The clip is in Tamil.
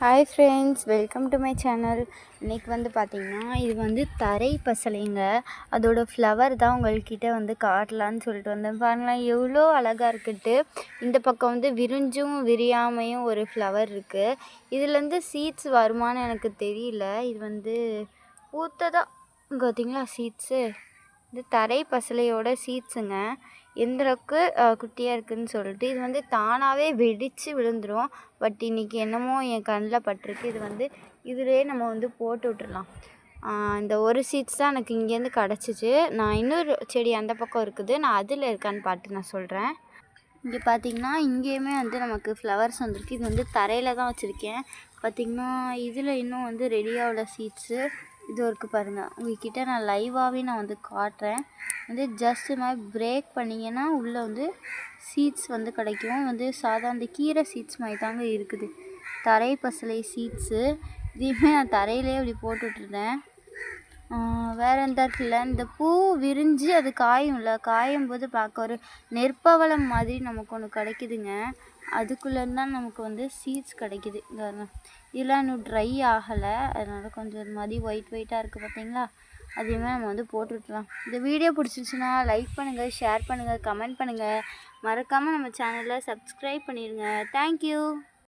Hi friends welcome to my channel இன்றைக்கி வந்து பார்த்திங்கன்னா இது வந்து தரை பசலைங்க. அதோட ஃப்ளவர் தான் உங்கள்கிட்ட வந்து காட்டலான்னு சொல்லிட்டு வந்தேன். பாருங்களேன் எவ்வளோ அழகாக இருக்குட்டு இந்த பக்கம் வந்து விரிஞ்சும் விரியாமையும் ஒரு ஃப்ளவர் இருக்குது இதுலேருந்து சீட்ஸ் வருமான்னு எனக்கு தெரியல. இது வந்து பூத்ததாக பார்த்திங்களா பார்த்தீங்களா சீட்ஸு இது தரை பசலையோட சீட்ஸுங்க எந்தளவுக்கு குட்டியாக இருக்குதுன்னு சொல்லிட்டு இது வந்து தானாகவே வெடித்து விழுந்துடும் பட் இன்றைக்கி என்னமோ என் கண்ணில் பட்டிருக்கு. இது வந்து இதிலே நம்ம வந்து போட்டு விட்டுறலாம். இந்த ஒரு சீட்ஸ் தான் எனக்கு இங்கேருந்து கிடச்சிச்சு. நான் இன்னொரு செடி அந்த பக்கம் இருக்குது. நான் அதில் இருக்கான்னு பார்த்து நான் சொல்கிறேன் இங்கே பார்த்தீங்கன்னா இங்கேயுமே வந்து நமக்கு ஃப்ளவர்ஸ் வந்திருக்கு. இது வந்து தரையில் தான் வச்சுருக்கேன். பார்த்திங்கன்னா இதில் இன்னும் வந்து ரெடி சீட்ஸு இது இருக்குது பாருங்கள் உங்கள்கிட்ட நான் லைவாகவே நான் வந்து காட்டுறேன். வந்து ஜஸ்ட் மாதிரி பிரேக் பண்ணிங்கன்னா உள்ளே வந்து சீட்ஸ் வந்து கிடைக்கும். வந்து சாதாரண கீரை சீட்ஸ் மாதிரி தாங்க இருக்குது. தரை பசலை சீட்ஸு இதையுமே நான் தரையிலே அப்படி போட்டுட்ருந்தேன் வேறு எந்த இடத்துல? இந்த பூ விரிஞ்சு அது காயும்ல காயும் போது பார்க்க ஒரு நெற்பவளம் மாதிரி நமக்கு ஒன்று கிடைக்குதுங்க. அதுக்குள்ளேருந்து தான் நமக்கு வந்து சீட்ஸ் கிடைக்கிது. இந்த இதெல்லாம் இன்னும் ட்ரை ஆகலை. அதனால் கொஞ்சம் ஒரு மாதிரி ஒயிட் ஒயிட்டாக இருக்குது பார்த்தீங்களா? அதையுமே நம்ம வந்து போட்டுவிட்லாம் இந்த வீடியோ பிடிச்சிருச்சுன்னா லைக் பண்ணுங்கள் ஷேர் பண்ணுங்கள் கமெண்ட் பண்ணுங்கள் மறக்காமல் நம்ம சேனலை சப்ஸ்கிரைப் பண்ணிடுங்க தேங்க்யூ